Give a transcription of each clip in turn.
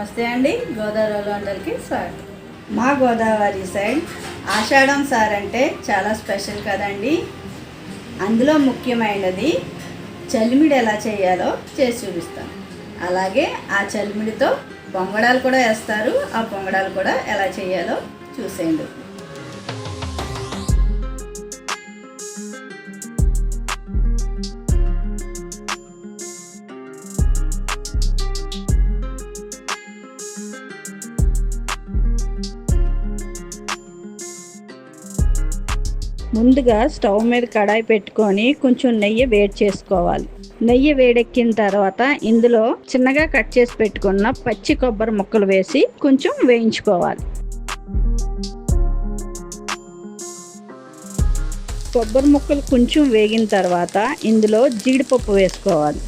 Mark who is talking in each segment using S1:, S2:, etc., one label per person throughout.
S1: నమస్తే అండి. గోదావరి అందరికీ స్వాగతం. మా గోదావరి సైడ్ ఆషాఢం సార్ అంటే చాలా స్పెషల్ కదండి. అందులో ముఖ్యమైనది చలిమిడి ఎలా చేయాలో చేసి చూపిస్తాం. అలాగే ఆ చలిమిడితో బొంగడాలు కూడా వేస్తారు ఆ పొంగడాలు కూడా ఎలా చేయాలో చూసేయండి. ముందుగా స్టవ్ మీద కడాయి పెట్టుకొని కొంచెం నెయ్యి వేడి చేసుకోవాలి. నెయ్యి వేడెక్కిన తర్వాత ఇందులో చిన్నగా కట్ చేసి పెట్టుకున్న పచ్చి కొబ్బరి ముక్కలు వేసి కొంచెం వేయించుకోవాలి. కొబ్బరి ముక్కలు కొంచెం వేగిన తర్వాత ఇందులో జీడిపప్పు వేసుకోవాలి.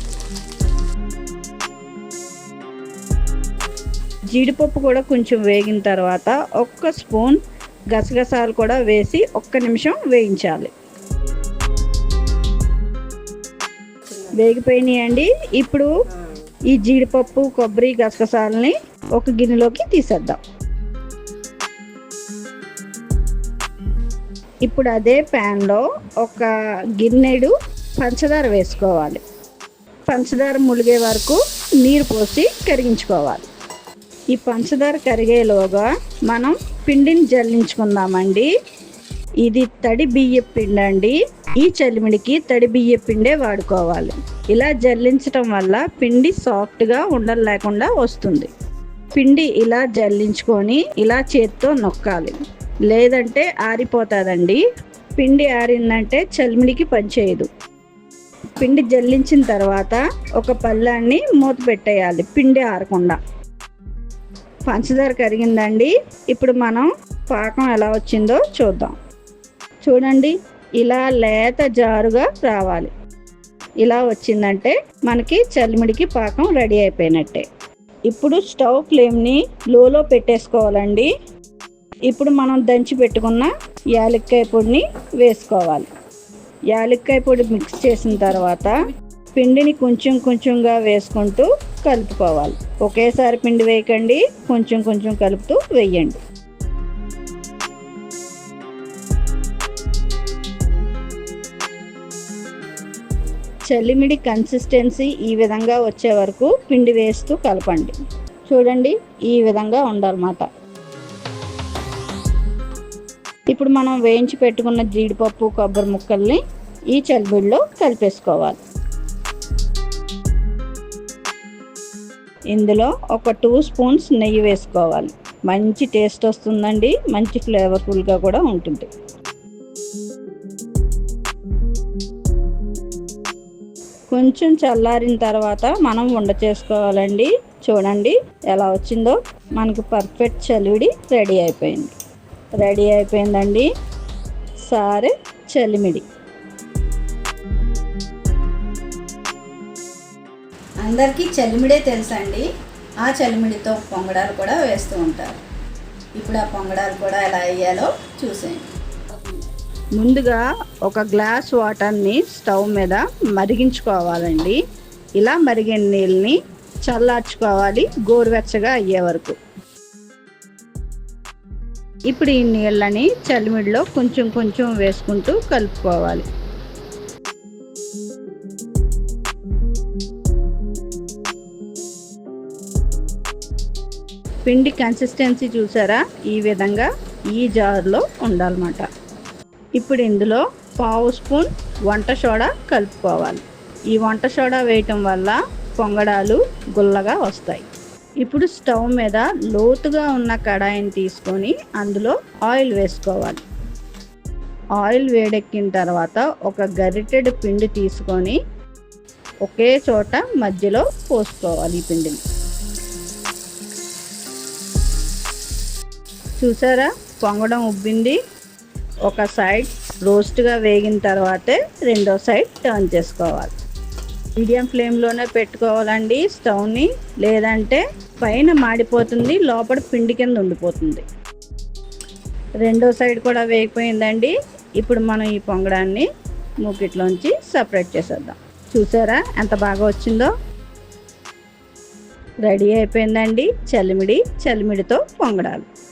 S1: జీడిపప్పు కూడా కొంచెం వేగిన తర్వాత ఒక్క స్పూన్ గసగసాలు కూడా వేసి ఒక్క నిమిషం వేయించాలి. వేగిపోయినాయండి. ఇప్పుడు ఈ జీడిపప్పు కొబ్బరి గసగసాలని ఒక గిన్నెలోకి తీసేద్దాం. ఇప్పుడు అదే ప్యాన్లో ఒక గిన్నెడు పంచదార వేసుకోవాలి. పంచదార ములిగే వరకు నీరు పోసి కరిగించుకోవాలి. ఈ పంచదార కరిగేలోగా మనం పిండిని జల్లించుకుందామండి. ఇది తడి బియ్య పిండి అండి ఈ చలిమిడికి తడి బియ్య పిండే వాడుకోవాలి. ఇలా జల్లించటం వల్ల పిండి సాఫ్ట్గా ఉండలు లేకుండా వస్తుంది. పిండి ఇలా జల్లించుకొని ఇలా చేత్తో నొక్కాలి. లేదంటే ఆరిపోతుందండి. పిండి ఆరిందంటే చలిమిడికి పనిచేయదు పిండి జల్లించిన తర్వాత ఒక పళ్ళాన్ని మూత పెట్టేయాలి. పిండి ఆరకుండా. పంచదార కరిగిందండి. ఇప్పుడు మనం పాకం ఎలా వచ్చిందో చూద్దాం. చూడండి ఇలా లేత జారుగా రావాలి. ఇలా వచ్చిందంటే మనకి చలిమిడికి పాకం రెడీ అయిపోయినట్టే. ఇప్పుడు స్టవ్ ఫ్లేమ్ని లోలో పెట్టేసుకోవాలండి. ఇప్పుడు మనం దంచి పెట్టుకున్న యాలక్కాయ పొడిని వేసుకోవాలి. యాలక్కాయ పొడి మిక్స్ చేసిన తర్వాత పిండిని కొంచెం కొంచెంగా వేసుకుంటూ కలుపుకోవాలి. ఒకేసారి పిండి వేయకండి. కొంచెం కొంచెం కలుపుతూ వేయండి. చలిమిడి కన్సిస్టెన్సీ ఈ విధంగా వచ్చే వరకు పిండి వేస్తూ కలపండి. చూడండి ఈ విధంగా ఉండాలన్నమాట. ఇప్పుడు మనం వేయించి పెట్టుకున్న జీడిపప్పు కొబ్బరి ముక్కల్ని ఈ చలిమిడిలో కలిపేసుకోవాలి. ఇందులో ఒక టూ స్పూన్స్ నెయ్యి వేసుకోవాలి. మంచి టేస్ట్ వస్తుందండి. మంచి ఫ్లేవర్ఫుల్గా కూడా ఉంటుంది. కొంచెం చల్లారిన తర్వాత మనం వండ చేసుకోవాలండి. చూడండి ఎలా వచ్చిందో. మనకు పర్ఫెక్ట్ చలివిడి రెడీ అయిపోయింది. రెడీ అయిపోయిందండి. సారే చలిమిడి. అందరికీ చలిమిడే తెలుసండి. ఆ చలిమిడితో పొంగడాలు కూడా వేస్తూ ఉంటారు. ఇప్పుడు ఆ పొంగడాలు కూడా ఎలా వేయాలో చూసేయండి. ముందుగా ఒక గ్లాస్ వాటర్ని స్టవ్ మీద మరిగించుకోవాలండి. ఇలా మరిగిన నీళ్ళని చల్లార్చుకోవాలి గోరువెచ్చగా అయ్యే వరకు. ఇప్పుడు ఈ నీళ్ళని చలిమిడిలో కొంచెం కొంచెం వేసుకుంటూ కలుపుకోవాలి. పిండి కన్సిస్టెన్సీ చూసారా? ఈ విధంగా ఈ జార్లో ఉండాలన్నమాట. ఇప్పుడు ఇందులో పావు స్పూన్ వంట సోడా కలుపుకోవాలి. ఈ వంట సోడా వేయటం వల్ల పొంగడాలు గుల్లగా వస్తాయి. ఇప్పుడు స్టవ్ మీద లోతుగా ఉన్న కడాయిని తీసుకొని అందులో ఆయిల్ వేసుకోవాలి. ఆయిల్ వేడెక్కిన తర్వాత ఒక గరిటెడు పిండి తీసుకొని ఒకే చోట మధ్యలో పోసుకోవాలి ఈ పిండిని. చూసారా? పొంగడం ఉబ్బింది. ఒక సైడ్ రోస్ట్గా వేగిన తర్వాతే రెండో సైడ్ టర్న్ చేసుకోవాలి. మీడియం ఫ్లేమ్లోనే పెట్టుకోవాలండి స్టవ్ని లేదంటే పైన మాడిపోతుంది లోపల పిండి కింద ఉండిపోతుంది. రెండో సైడ్ కూడా వేగిపోయిందండి. ఇప్పుడు మనం ఈ పొంగడాన్ని మూకిట్లోంచి సపరేట్ చేసేద్దాం. చూసారా ఎంత బాగా వచ్చిందో? రెడీ అయిపోయిందండి. చలిమిడి చలిమిడితో పొంగడాలు.